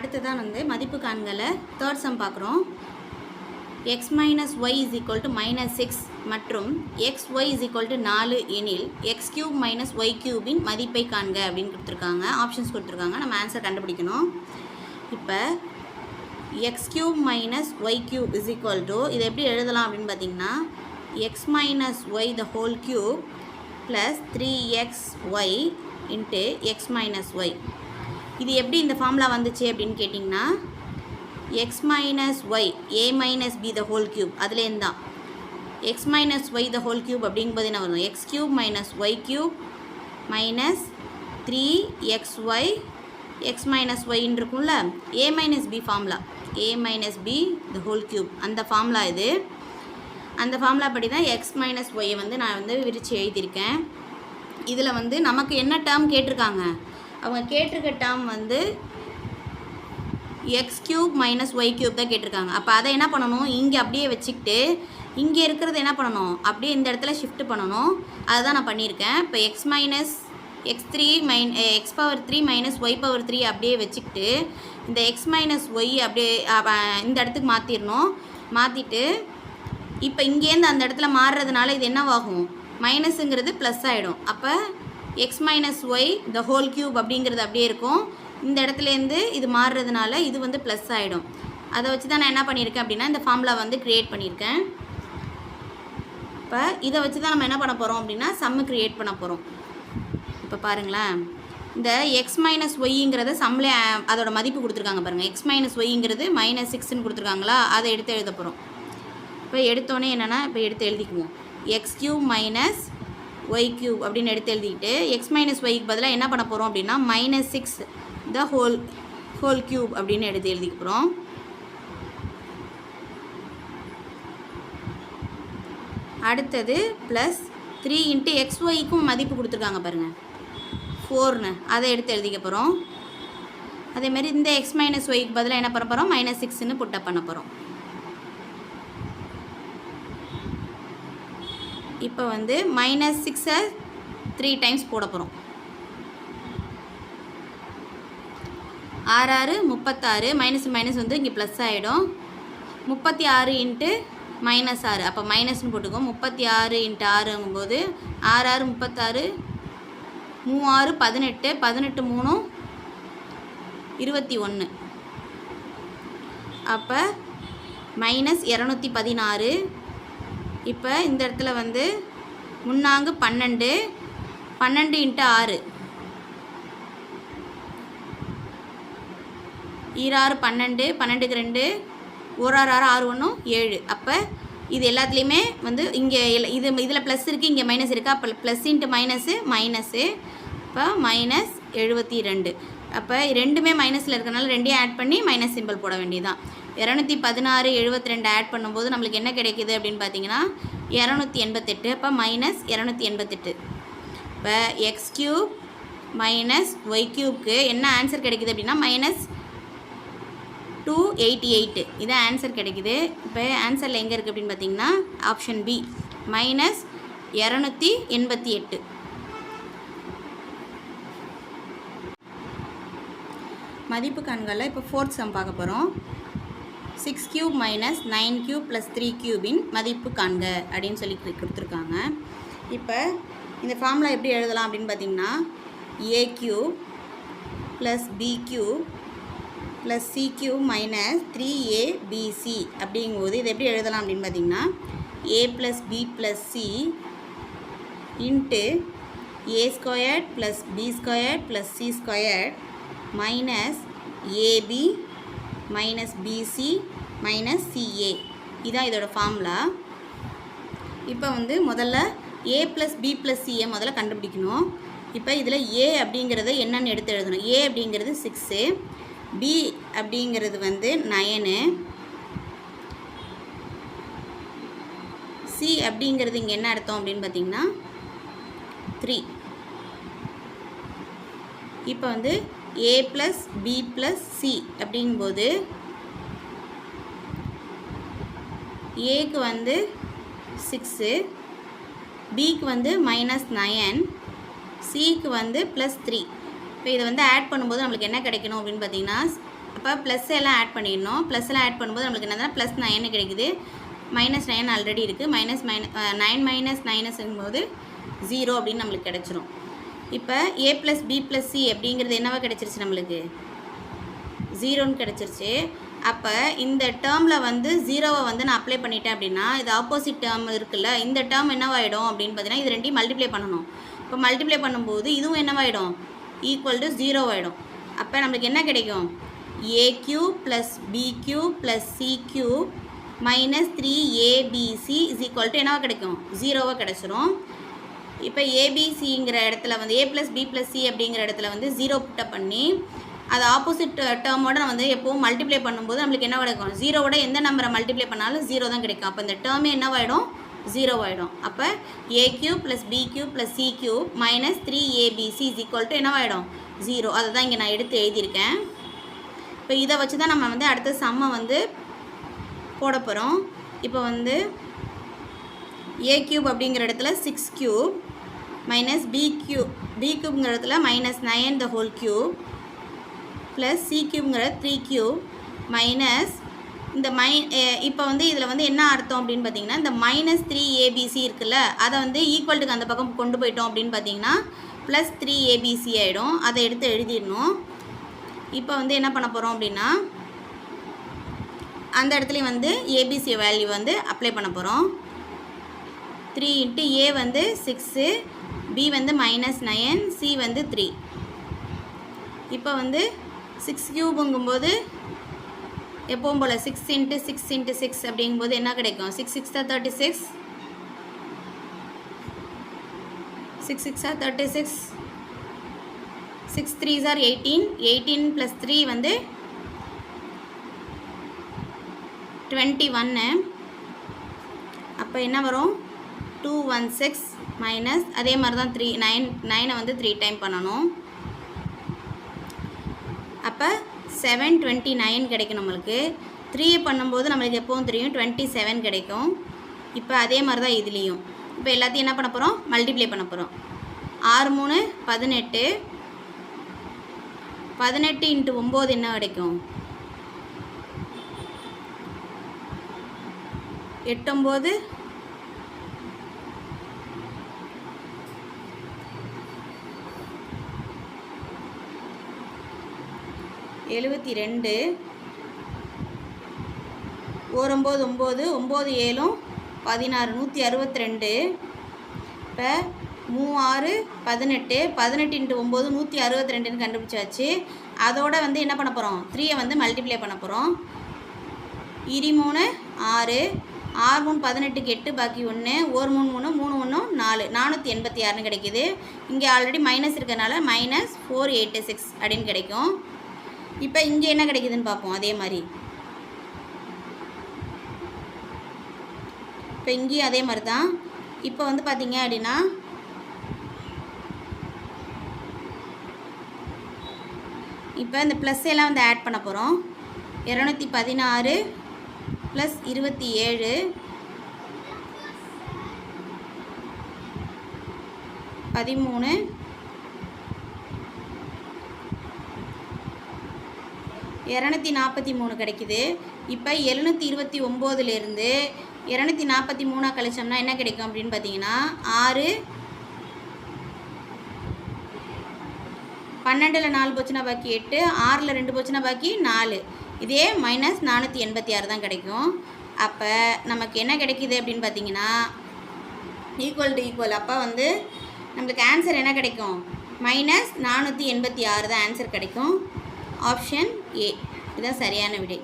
அடுத்ததான் வந்து மதிப்பு காண்களை தேர்ட் சம் பார்க்குறோம். X minus Y is equal to minus six மற்றும் X Y is equal to நாலு எனில் எக்ஸ் கியூப் மைனஸ் ஒய் கியூபின் மதிப்பை காண்க அப்படின்னு கொடுத்துருக்காங்க. ஆப்ஷன்ஸ் கொடுத்துருக்காங்க. நம்ம ஆன்சர் கண்டுபிடிக்கணும். இப்போ X cube minus Y cube is equal to இதை எப்படி எழுதலாம் அப்படின்னு பார்த்தீங்கன்னா X minus Y the whole cube plus three X Y into X minus Y இது எப்படி இந்த ஃபார்முலா வந்துச்சு அப்படின்னு கேட்டிங்கன்னா X minus Y A minus B the whole cube அதுலேருந்து தான். X minus Y the whole cube அப்படிங்கும்போது என்ன வரும்? X cube minus Y cube minus three X Y X minus ஒய்ன்னு இருக்கும்ல. A minus B formula A minus B the whole cube அந்த formula இது. அந்த formula படி தான் எக்ஸ் மைனஸ் ஒய்யை வந்து நான் வந்து விரித்து எழுதியிருக்கேன். இதில் வந்து நமக்கு என்ன டேர்ம் கேட்டிருக்காங்க? அவங்க கேட்டிருக்க டேர்ம் வந்து X cube minus Y cube தான் கேட்டிருக்காங்க. அப்போ அதை என்ன பண்ணணும்? இங்கே அப்படியே வச்சுக்கிட்டு இங்கே இருக்கிறது என்ன பண்ணணும்? அப்படியே இந்த இடத்துல ஷிஃப்ட் பண்ணணும். அதுதான் நான் பண்ணியிருக்கேன். இப்போ X minus X three minus X power three minus Y power three அப்படியே வச்சுக்கிட்டு இந்த எக்ஸ் மைனஸ் ஒய் அப்படியே இந்த இடத்துக்கு மாற்றிடணும் மாற்றிட்டு இப்போ இங்கேருந்து அந்த இடத்துல மாறுறதுனால இது என்னவாகும்? மைனஸுங்கிறது ப்ளஸ் ஆகிடும் அப்போ X minus Y the whole cube அப்படிங்கிறது அப்படியே இருக்கும். இந்த இடத்துலேருந்து இது மாறுறதுனால இது வந்து ப்ளஸ் ஆகிடும் அதை வச்சு தான் நான் என்ன பண்ணியிருக்கேன் அப்படின்னா இந்த ஃபார்முலா வந்து க்ரியேட் பண்ணியிருக்கேன். இப்போ இதை வச்சு தான் நம்ம என்ன பண்ண போகிறோம் அப்படின்னா சம்மு க்ரியேட் பண்ண போகிறோம் இப்போ பாருங்களேன். இந்த எக்ஸ் மைனஸ் ஒய்ங்கிறத சம்மில் அதோட மதிப்பு கொடுத்துருக்காங்க பாருங்கள் எக்ஸ் மைனஸ் ஒய்ங்கிறது மைனஸ் சிக்ஸ்னு கொடுத்துருக்காங்களா? அதை எடுத்து எழுத போகிறோம் இப்போ எடுத்தோடனே என்னென்னா இப்போ எடுத்து எழுதிக்குவோம். X cube minus Y cube அப்படின்னு எடுத்து எழுதிக்கிட்டு எக்ஸ் மைனஸ் ஒய்க்கு பதிலாக என்ன பண்ண போகிறோம் அப்படின்னா minus six the whole whole cube அப்படின்னு எடுத்து எழுதிக்க போகிறோம் அடுத்தது ப்ளஸ் த்ரீ இன்ட்டு எக்ஸ் ஒய்க்கும் மதிப்பு கொடுத்துருக்காங்க பாருங்கள் ஃபோர்னு அதை எடுத்து எழுதிக்க போகிறோம் அதேமாரி இந்த எக்ஸ் மைனஸ் ஒய்க்கு பதிலாக என்ன பண்ண போகிறோம் மைனஸ் சிக்ஸ்னு புட்டப் பண்ண போகிறோம் இப்போ வந்து மைனஸ் சிக்ஸை த்ரீ டைம்ஸ் போட போகிறோம் ஆறு ஆறு முப்பத்தாறு மைனஸ் மைனஸ் வந்து இங்கே ப்ளஸ் ஆகிடும் முப்பத்தி ஆறு இன்ட்டு மைனஸ் ஆறு. அப்போ மைனஸ்னு போட்டுக்கோம் முப்பத்தி ஆறு இன்ட்டு ஆறுங்கும்போது ஆறு ஆறு முப்பத்தாறு மூவாறு பதினெட்டு பதினெட்டு மூணும் இருபத்தி ஒன்று. அப்போ மைனஸ் இரநூத்தி பதினாறு இப்போ இந்த இடத்துல வந்து முன்னாங்கு பன்னெண்டு பன்னெண்டு இன்ட்டு ஆறு. ஈராறு பன்னெண்டு பன்னெண்டுக்கு ரெண்டு ஒரு ஆறு ஆறு ஆறு ஒன்றும் ஏழு. அப்போ இது எல்லாத்துலேயுமே வந்து இங்கே இது இதில் ப்ளஸ் இருக்குது இங்கே மைனஸ் இருக்கா. அப்போ ப்ளஸ் இன்ட்டு மைனஸு மைனஸு இப்போ மைனஸ் எழுபத்தி ரெண்டு. அப்போ ரெண்டுமே மைனஸில் இருக்கிறனால ரெண்டையும் ஆட் பண்ணி மைனஸ் சிம்பிள் போட வேண்டியதுதான். இரநூத்தி பதினாறு எழுபத்தி ரெண்டு ஆட் பண்ணும்போது நம்மளுக்கு என்ன கிடைக்குது அப்படின்னு பார்த்தீங்கன்னா இரநூத்தி எண்பத்தெட்டு அப்போ மைனஸ் இரநூத்தி எண்பத்தெட்டு. இப்போ எக்ஸ் கியூப் மைனஸ் ஒய் கியூப்க்கு என்ன ஆன்சர் கிடைக்குது அப்படின்னா மைனஸ் டூ எயிட்டி எயிட்டு இதான் ஆன்சர் கிடைக்குது. இப்போ ஆன்சரில் எங்கே இருக்குது அப்படின்னு பார்த்தீங்கன்னா ஆப்ஷன் பி மைனஸ் இரநூத்தி எண்பத்தி எட்டு மதிப்பு கண்களில் இப்போ ஃபோர்த் சம் பார்க்க போகிறோம் six cube minus nine cube plus three கியூபின் மதிப்பு காண்க அப்படின்னு சொல்லி கொடுத்துருக்காங்க. இப்போ இந்த ஃபார்முலா எப்படி எழுதலாம் அப்படின்னு பார்த்தீங்கன்னா A cube plus B cube plus C cube minus three A BC அப்படிங்கும்போது இதை எப்படி எழுதலாம் அப்படின்னு பார்த்தீங்கன்னா A plus B plus C into A squared plus B squared plus C squared minus AB minus BC minus CA இதான் இதோட formula இப்போ வந்து முதல்ல A plus B plus CA முதல்ல கண்டுபிடிக்கணும். இப்போ இதில் ஏ அப்படிங்கிறத என்னென்னு எடுத்து எழுதணும். ஏ அப்படிங்கிறது சிக்ஸு பி அப்படிங்கிறது வந்து நயனு சி அப்படிங்கிறது இங்கே என்ன அர்த்தம் அப்படின்னு பார்த்தீங்கன்னா த்ரீ இப்போ வந்து A plus B plus C அப்படிங்கும்போது ஏக்கு வந்து சிக்ஸு பிக்கு வந்து மைனஸ் நயன் சிக்கு வந்து ப்ளஸ் த்ரீ இப்போ இதை வந்து ஆட் பண்ணும்போது நம்மளுக்கு என்ன கிடைக்கணும் அப்படின்னு பார்த்தீங்கன்னா அப்போ ப்ளஸ் எல்லாம் ஆட் பண்ணிடணும். ப்ளஸ் எல்லாம் ஆட் பண்ணும்போது நம்மளுக்கு என்னதுன்னா ப்ளஸ் நைன் கிடைக்குது. மைனஸ் நயன் ஆல்ரெடி இருக்குது மைனஸ் மைன நைன் மைனஸ் நைனஸ்ங்கும்போது ஜீரோ அப்படின்னு நம்மளுக்கு கிடச்சிரும். இப்போ A plus B plus C அப்படிங்கிறது என்னவா கிடச்சிருச்சு நம்மளுக்கு? ஜீரோன்னு கிடச்சிருச்சு. அப்போ இந்த டேர்மில் வந்து ஜீரோவை வந்து நான் அப்ளை பண்ணிட்டேன் அப்படின்னா இது ஆப்போசிட் டேர்ம் இருக்குல்ல இந்த டேர்ம் என்னவாயிடும் அப்படின்னு பார்த்தீங்கன்னா இது ரெண்டையும் மல்டிப்ளை பண்ணணும். இப்போ மல்டிப்ளை பண்ணும்போது இதுவும் என்னவாயிடும்? ஈக்குவல் டு ஜீரோ ஆகிடும் அப்போ நம்மளுக்கு என்ன கிடைக்கும்? A cube plus B cube plus C cube minus three ABC is equal to என்னவாக கிடைக்கும்? ஜீரோவாக கிடச்சிரும். இப்போ ஏபிசிங்கிற இடத்துல வந்து A plus B plus C அப்படிங்கிற இடத்துல வந்து ஜீரோ புட்டப் பண்ணி அது ஆப்போசிட் டேர்மோட நம்ம வந்து எப்போவும் மல்டிப்ளை பண்ணும்போது நம்மளுக்கு என்ன கிடைக்கும் ஜீரோவோட எந்த நம்பரை மல்டிப்ளை பண்ணாலும் ஜீரோ தான் கிடைக்கும். அப்போ இந்த டேர்மே என்னவாயிடும் ஜீரோ ஆகிடும் அப்போ A cube plus B cube plus C cube minus three ABC is equal to என்னவாயிடும் zero அதை தான் இங்கே நான் எடுத்து எழுதியிருக்கேன். இப்போ இதை வச்சு தான் நம்ம வந்து அடுத்த சம்மை வந்து போட போகிறோம் இப்போ வந்து ஏ கியூப் அப்படிங்கிற இடத்துல six cube minus B cube B கியூப்ங்கிற minus nine the whole cube plus C கியூப்ங்கிற three cube minus இந்த மை இப்போ வந்து இதில் வந்து என்ன அர்த்தம் அப்படின்னு பார்த்தீங்கன்னா இந்த மைனஸ் த்ரீ ஏபிசி இருக்குல்ல அதை வந்து ஈக்குவல்ட்டுக்கு அந்த பக்கம் கொண்டு போயிட்டோம் அப்படின்னு பார்த்தீங்கன்னா ப்ளஸ் த்ரீ ஏபிசி ஆகிடும் அதை எடுத்து எழுதிடணும். இப்போ வந்து என்ன பண்ண போகிறோம் அப்படின்னா அந்த இடத்துலையும் வந்து ஏபிசி வேல்யூ வந்து அப்ளை பண்ண போகிறோம் த்ரீ இன்ட்டு ஏ வந்து சிக்ஸு பி வந்து மைனஸ் நயன் சி வந்து த்ரீ இப்போ வந்து சிக்ஸ் க்யூபுங்கும்போது எப்பவும் போல் six into six into six அப்படிங்கும்போது என்ன கிடைக்கும்? Six six thirty six six six thirty six six three sir eighteen eighteen plus three வந்து டுவெண்ட்டி ஒன்று அப்போ என்ன வரும்? டூ ஒன் சிக்ஸ் மைனஸ் அதே மாதிரி தான் த்ரீ நைன் நைனை வந்து த்ரீ டைம் பண்ணணும். அப்போ செவன் டுவெண்ட்டி நைன் கிடைக்கும் நம்மளுக்கு. த்ரீயை பண்ணும்போது நம்மளுக்கு எப்போவும் தெரியும் டுவெண்ட்டி செவன் கிடைக்கும். இப்போ அதே மாதிரி தான் இதுலேயும். இப்போ எல்லாத்தையும் என்ன பண்ண போகிறோம் மல்டிப்ளை பண்ண போகிறோம் ஆறு மூணு பதினெட்டு. பதினெட்டு இன்ட்டு ஒம்பது என்ன கிடைக்கும்? எட்டொம்போது எழுபத்தி ரெண்டு. ஒரு ஒம்பது ஒம்பது ஒம்பது ஏழும் பதினாறு நூற்றி அறுபத்தி ரெண்டு. இப்போ மூவாறு பதினெட்டு பதினெட்டு இன்ட்டு ஒம்பது நூற்றி அறுபத்தி ரெண்டுன்னு கண்டுபிடிச்சாச்சு. அதோட வந்து என்ன பண்ண போகிறோம் த்ரீயை வந்து மல்டிப்ளை பண்ண போகிறோம் இருமூணு ஆறு. ஆறு மூணு பதினெட்டுக்கு எட்டு பாக்கி ஒன்று ஒரு மூணு மூணு மூணு ஒன்று நாலு. நானூற்றி எண்பத்தி ஆறுன்னு கிடைக்கிது. இங்கே ஆல்ரெடி மைனஸ் இருக்கிறனால மைனஸ் ஃபோர் எயிட்டு சிக்ஸ் அப்படின்னு கிடைக்கும். இப்போ இங்கே என்ன கிடைக்குதுன்னு பார்ப்போம் அதே மாதிரி. இப்போ இங்கேயும் அதே மாதிரி தான் இப்போ வந்து பார்த்தீங்க அப்படின்னா இப்போ இந்த ப்ளஸ் எல்லாம் வந்து ஆட் பண்ண போகிறோம் இரநூத்தி பதினாறு ப்ளஸ் இருபத்தி ஏழு. பதிமூணு இரநூத்தி நாற்பத்தி மூணு கிடைக்குது. இப்போ எழுநூற்றி இருபத்தி ஒம்போதுலேருந்து இரநூத்தி நாற்பத்தி மூணாக கழிச்சோம்னா என்ன கிடைக்கும் அப்படின்னு பார்த்தீங்கன்னா ஆறு பன்னெண்டில் நாலு போச்சுன்னா பாக்கி எட்டு ஆறில் ரெண்டு போச்சுன்னா பாக்கி நாலு. இதே மைனஸ் நானூற்றி எண்பத்தி ஆறு தான் கிடைக்கும். அப்போ நமக்கு என்ன கிடைக்கிது அப்படின்னு பார்த்தீங்கன்னா ஈக்குவல் டு ஈக்குவல் அப்போ வந்து நம்மளுக்கு ஆன்சர் என்ன கிடைக்கும்? மைனஸ் நானூற்றி எண்பத்தி ஆறு தான் ஆன்சர் கிடைக்கும். Option A. இதுதான் சரியான விடை.